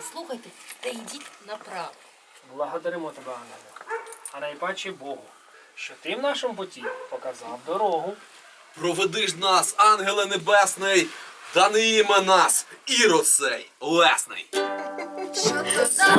не слухайте та йдіть направо. Благодаримо тебе, Ангеле. А найпаче Богу, що ти в нашому путі показав дорогу. Проведи ж нас, ангеле небесний, да не іме нас, ірод сей лесний. Ісусе,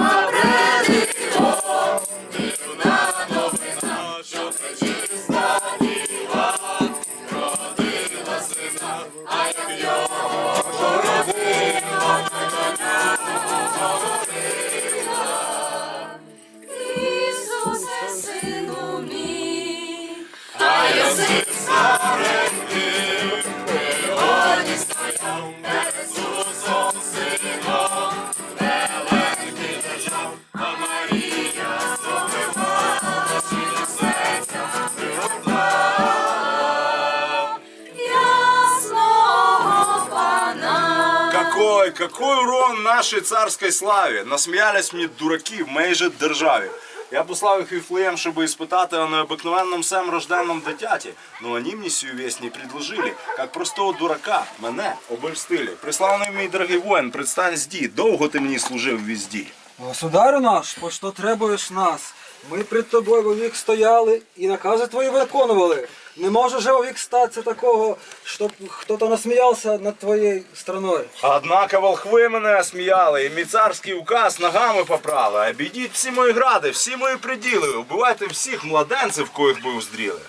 пана. Какой, урон нашей царской славі! Насміялись мені дураки в моїй же державі. Я послав їх в Вифлеєм, щоб испытати о необыкновенном сем рожденном дитяті. Но они мне сию весть не предложили. Как простого дурака, мене обольстили. Приславний мій дорогий воїн, предстань зді, довго ти мені служив візді. Государю наш, по що требуєш нас? Ми пред тобою вовік стояли і накази твої виконували. Не може же вовік статися такого, щоб хто-то насміявся над твоєю страною. Однако волхви мене осміяли, і мій царський указ ногами попрали. Обійдіть всі мої гради, всі мої приділи, убивайте всіх младенців, коїх ви уздріли.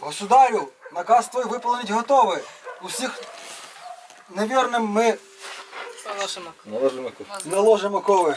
Государю, наказ твій виповнить готовий. Усіх невірним ми наложимо кови.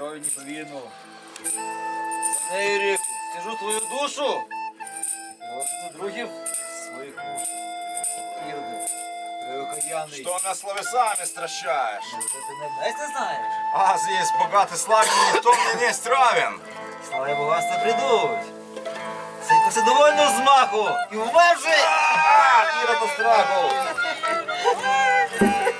пожить кровь не повинну. За нею реку, стяжу твою душу, и прошу других своих муж. Ироды, преокаянный. Что на словесами стращаешь? Уже ты не Настя знаешь? А здесь богатый славен, никто мне не равен. Слава и богатство придут. Сей посадовольну взмаху и вмавши Ирода страху.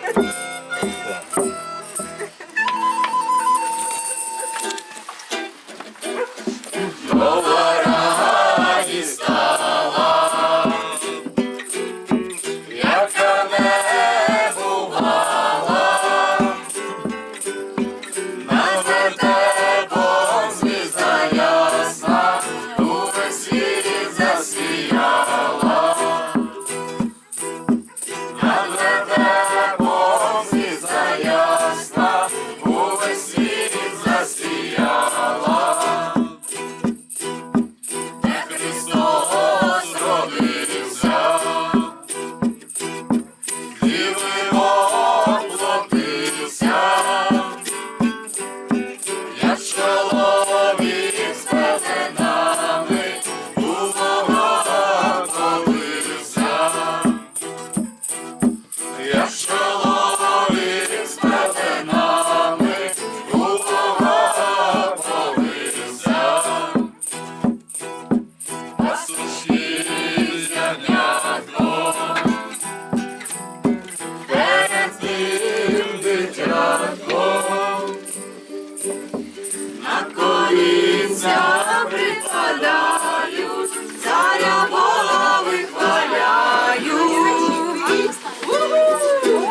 припадають, царя Бога вихваляють.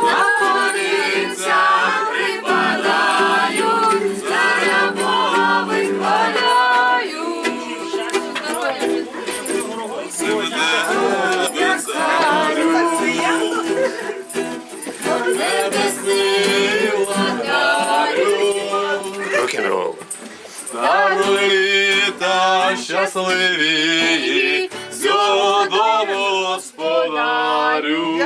На колінцях припадають, царя Бога вихваляють. Як царю, небесний владарю. Рок-н-рол. Літа щасливі, з дому господарю.